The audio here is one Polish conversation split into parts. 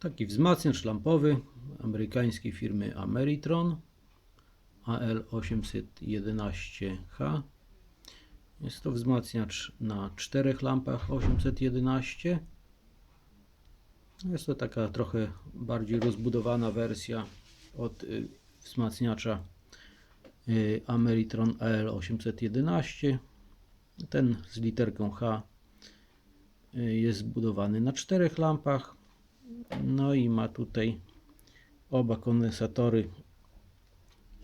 Taki wzmacniacz lampowy amerykańskiej firmy Ameritron AL811H. Jest to wzmacniacz na czterech lampach 811. Jest to taka trochę bardziej rozbudowana wersja od y, wzmacniacza y, Ameritron AL811. Ten z literką H y, jest zbudowany na czterech lampach. No i ma tutaj oba kondensatory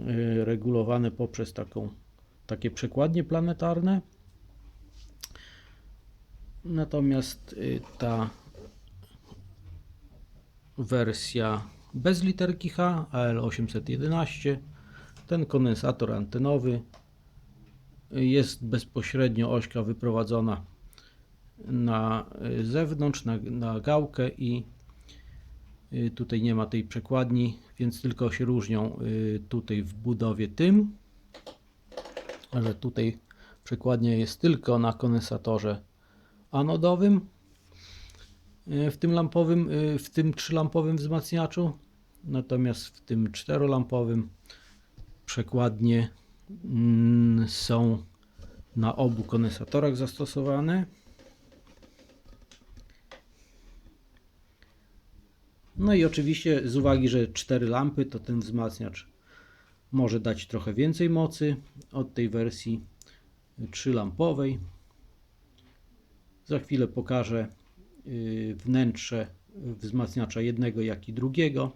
y, regulowane poprzez taką, takie przekładnie planetarne. Natomiast y, ta wersja bez literki H AL811 ten kondensator antenowy y, jest bezpośrednio ośka wyprowadzona na zewnątrz, na, na gałkę i tutaj nie ma tej przekładni, więc tylko się różnią y, tutaj w budowie tym, że tutaj przekładnia jest tylko na kondensatorze anodowym y, w tym lampowym, y, w tym trzylampowym wzmacniaczu, natomiast w tym czterolampowym przekładnie mm, są na obu kondensatorach zastosowane. No i oczywiście z uwagi, że 4 lampy, to ten wzmacniacz może dać trochę więcej mocy od tej wersji 3 lampowej. Za chwilę pokażę yy, wnętrze wzmacniacza jednego jak i drugiego.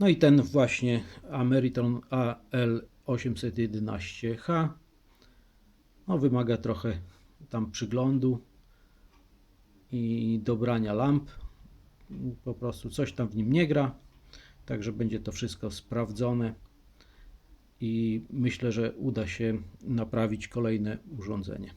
No i ten właśnie Ameritron AL811H no, wymaga trochę tam przyglądu i dobrania lamp. Po prostu coś tam w nim nie gra. Także będzie to wszystko sprawdzone i myślę, że uda się naprawić kolejne urządzenie.